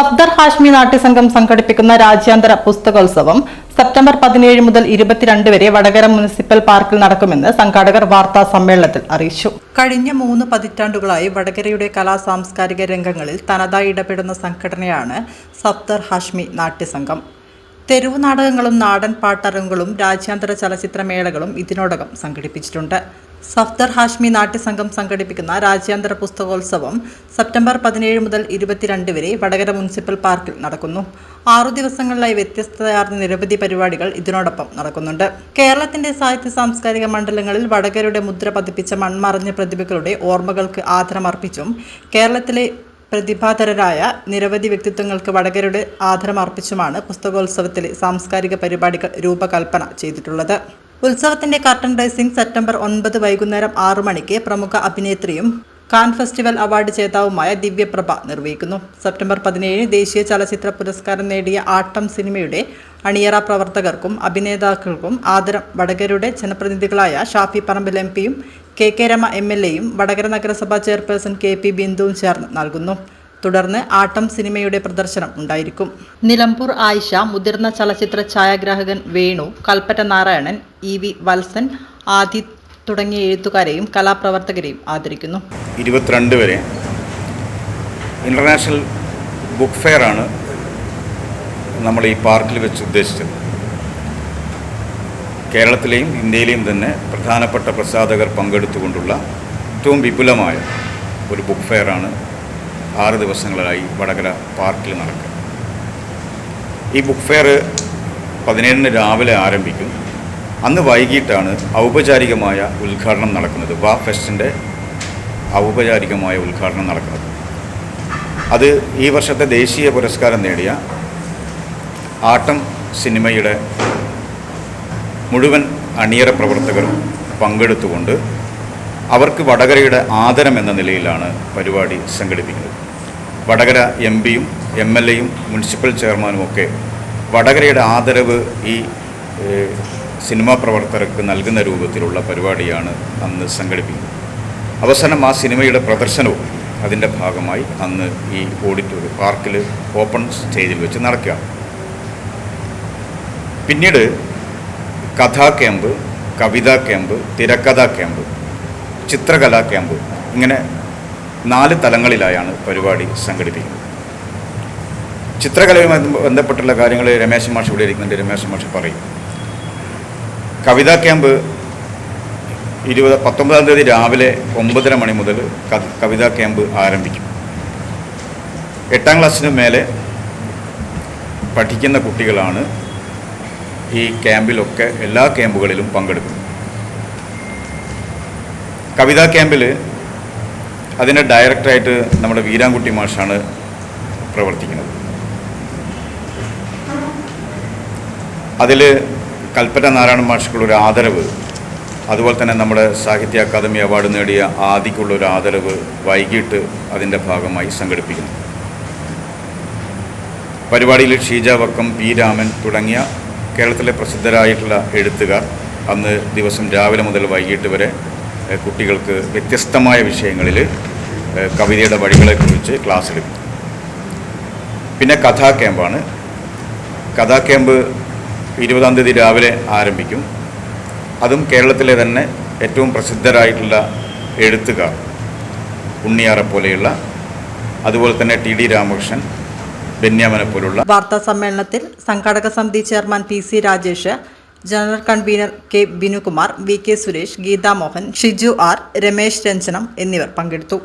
സഫ്ദർ ഹാഷ്മി നാട്യസംഘം സംഘടിപ്പിക്കുന്ന രാജ്യാന്തര പുസ്തകോത്സവം സെപ്റ്റംബർ പതിനേഴ് മുതൽ ഇരുപത്തിരണ്ട് വരെ വടകര മുനിസിപ്പൽ പാർക്കിൽ നടക്കുമെന്ന് സംഘാടകർ വാർത്താ സമ്മേളനത്തിൽ അറിയിച്ചു. കഴിഞ്ഞ മൂന്ന് പതിറ്റാണ്ടുകളായി വടകരയുടെ കലാ സാംസ്കാരിക രംഗങ്ങളിൽ തനതായി ഇടപെടുന്ന സംഘടനയാണ് സഫ്ദർ ഹാഷ്മി നാട്യസംഘം. തെരുവു നാടകങ്ങളും നാടൻ പാട്ടരങ്ങുകളും രാജ്യാന്തര ചലച്ചിത്രമേളകളും ഇതിനോടകം സംഘടിപ്പിച്ചിട്ടുണ്ട്. സഫ്ദർ ഹാഷ്മി നാട്യസംഘം സംഘടിപ്പിക്കുന്ന രാജ്യാന്തര പുസ്തകോത്സവം സെപ്റ്റംബർ പതിനേഴ് മുതൽ ഇരുപത്തിരണ്ട് വരെ വടകര മുനിസിപ്പൽ പാർക്കിൽ നടക്കുന്നു. ആറു ദിവസങ്ങളിലായി വ്യത്യസ്തതയാർന്ന നിരവധി പരിപാടികൾ ഇതിനോടൊപ്പം നടക്കുന്നുണ്ട്. കേരളത്തിന്റെ സാഹിത്യ സാംസ്കാരിക മണ്ഡലങ്ങളിൽ വടകരയുടെ മുദ്ര പതിപ്പിച്ച മൺമറഞ്ഞ പ്രതിഭകളുടെ ഓർമ്മകൾക്ക് ആദരമർപ്പിച്ചും കേരളത്തിലെ പ്രതിഭാധരരായ നിരവധി വ്യക്തിത്വങ്ങൾക്ക് വടകരയുടെ ആദരമർപ്പിച്ചുമാണ് പുസ്തകോത്സവത്തിലെ സാംസ്കാരിക പരിപാടികൾ രൂപകൽപ്പന ചെയ്തിട്ടുള്ളത്. ഉത്സവത്തിന്റെ കർട്ടൻ റൈസിംഗ് സെപ്റ്റംബർ ഒൻപത് വൈകുന്നേരം ആറു മണിക്ക് പ്രമുഖ അഭിനേത്രിയും കാൻ ഫെസ്റ്റിവൽ അവാർഡ് ജേതാവുമായ ദിവ്യപ്രഭ നിർവഹിക്കുന്നു. സെപ്റ്റംബർ പതിനേഴിന് ദേശീയ ചലച്ചിത്ര പുരസ്കാരം നേടിയ ആട്ടം സിനിമയുടെ അണിയറ പ്രവർത്തകർക്കും അഭിനേതാക്കൾക്കും ആദരം. വടകരയുടെ ജനപ്രതിനിധികളായ ഷാഫി പറമ്പിൽ എം പിയും K K Rama M L എയും വടകര നഗരസഭാ ചെയർപേഴ്സൺ കെ പി ബിന്ദുവും ചേർന്ന് നൽകുന്നു. തുടർന്ന് ആട്ടം സിനിമയുടെ പ്രദർശനം ഉണ്ടായിരിക്കും. നിലമ്പൂർ ആയിഷ മുതിർന്ന ചലച്ചിത്ര ഛായാഗ്രാഹകൻ വേണു കൽപ്പറ്റ നാരായണൻ ഇ വി വത്സൻ ആദി തുടങ്ങിയ എഴുത്തുകാരെയും കലാപ്രവർത്തകരെയും ആദരിക്കുന്നു. ഇരുപത്തിരണ്ട് വരെ ഇന്റർനാഷണൽ ബുക്ക് ഫെയർ ആണ് നമ്മൾ ഈ പാർക്കിൽ വെച്ച് ഉദ്ദേശിച്ചത്. കേരളത്തിലെയും ഇന്ത്യയിലെയും തന്നെ പ്രധാനപ്പെട്ട പ്രസാധകർ പങ്കെടുത്തുകൊണ്ടുള്ള ഏറ്റവും വിപുലമായ ഒരു ബുക്ക് ഫെയർ ആണ് ആറ് ദിവസങ്ങളായി വടകര പാർക്കിൽ നടക്കുക. ഈ ബുക്ക് ഫെയർ പതിനേഴിന് രാവിലെ ആരംഭിക്കും. അന്ന് വൈകിട്ടാണ് ഔപചാരികമായ ഉദ്ഘാടനം നടക്കുന്നത്. വാ ഫെസ്റ്റിന്റെ ഔപചാരികമായ ഉദ്ഘാടനം നടക്കുന്നത്. അത് ഈ വർഷത്തെ ദേശീയ പുരസ്കാരം നേടിയ ആട്ടം സിനിമയുടെ മുഴുവൻ അണിയറ പ്രവർത്തകരും പങ്കെടുത്തുകൊണ്ട് അവർക്ക് വടകരയുടെ ആദരം എന്ന നിലയിലാണ് പരിപാടി സംഘടിപ്പിക്കുന്നത്. വടകര എം പിയും എം എൽ എയും മുനിസിപ്പൽ ചെയർമാനും ഒക്കെ വടകരയുടെ ആദരവ് ഈ സിനിമാ പ്രവർത്തകർക്ക് നൽകുന്ന രൂപത്തിലുള്ള പരിപാടിയാണ് അന്ന് സംഘടിപ്പിക്കുന്നത്. അവസാനം ആ സിനിമയുടെ പ്രദർശനവും അതിന്റെ ഭാഗമായി അന്ന് ഈ ഓഡിറ്റോറിയം പാർക്കിൽ ഓപ്പൺ സ്റ്റേജിൽ വെച്ച് നടക്കുക പിന്നീട് കഥാ ക്യാമ്പ് കവിതാ ക്യാമ്പ് തിരക്കഥാ ക്യാമ്പ് ചിത്രകലാ ക്യാമ്പ് ഇങ്ങനെ നാല് തലങ്ങളിലായാണ് പരിപാടി സംഘടിപ്പിക്കുന്നത്. ചിത്രകലയുമായി ബന്ധപ്പെട്ടുള്ള കാര്യങ്ങൾ രമേശ് മാഷ് ഇവിടെ ഇരിക്കുന്നുണ്ട്. രമേശ് മാഷ് പറയും. കവിതാ ക്യാമ്പ് ഇരുപത് പത്തൊമ്പതാം തീയതി രാവിലെ ഒമ്പതര മണി മുതൽ കവിതാ ക്യാമ്പ് ആരംഭിക്കും. എട്ടാം ക്ലാസ്സിന് മേലെ പഠിക്കുന്ന കുട്ടികളാണ് ഈ ക്യാമ്പിലൊക്കെ എല്ലാ ക്യാമ്പുകളിലും പങ്കെടുക്കും കവിതാ ക്യാമ്പിൽ അതിന്റെ ഡയറക്ടറായിട്ട് നമ്മുടെ വീരാൻകുട്ടി മാഷാണ് പ്രവർത്തിക്കുന്നത്. അതിൽ കൽപ്പറ്റ നാരായണ മാഷിക്കുള്ളൊരു ആദരവ് അതുപോലെ തന്നെ നമ്മുടെ സാഹിത്യ അക്കാദമി അവാർഡ് നേടിയ ആദിക്കുള്ള ഒരു ആദരവ് വൈകിട്ട് അതിന്റെ ഭാഗമായി സംഘടിപ്പിക്കുന്നു. പരിപാടിയിൽ ഷീജ വക്കം പി രാമൻ തുടങ്ങിയ കേരളത്തിലെ പ്രസിദ്ധരായിട്ടുള്ള എഴുത്തുകാർ അന്ന് ദിവസം രാവിലെ മുതൽ വൈകിട്ട് വരെ കുട്ടികൾക്ക് വ്യത്യസ്തമായ വിഷയങ്ങളിൽ കവിതയുടെ വഴികളെക്കുറിച്ച് ക്ലാസ് എടുക്കും. പിന്നെ കഥാ ക്യാമ്പാണ്. കഥാ ക്യാമ്പ് ഇരുപതാം തീയതി രാവിലെ ആരംഭിക്കും. അതും കേരളത്തിലെ തന്നെ ഏറ്റവും പ്രസിദ്ധരായിട്ടുള്ള എഴുത്തുകാർ ഉണ്ണിയാറെ പോലെയുള്ള അതുപോലെ തന്നെ ടി ഡി രാമകൃഷ്ണൻ ബെന്യാമനെ പോലുള്ള വാർത്താ സമ്മേളനത്തിൽ സംഘാടക സമിതി chairman P C Rajesh general convener K Binukumar V K Suresh Geetha Mohan Shiju R Ramesh Ranjanam എന്നിവർ പങ്കെടുത്തു.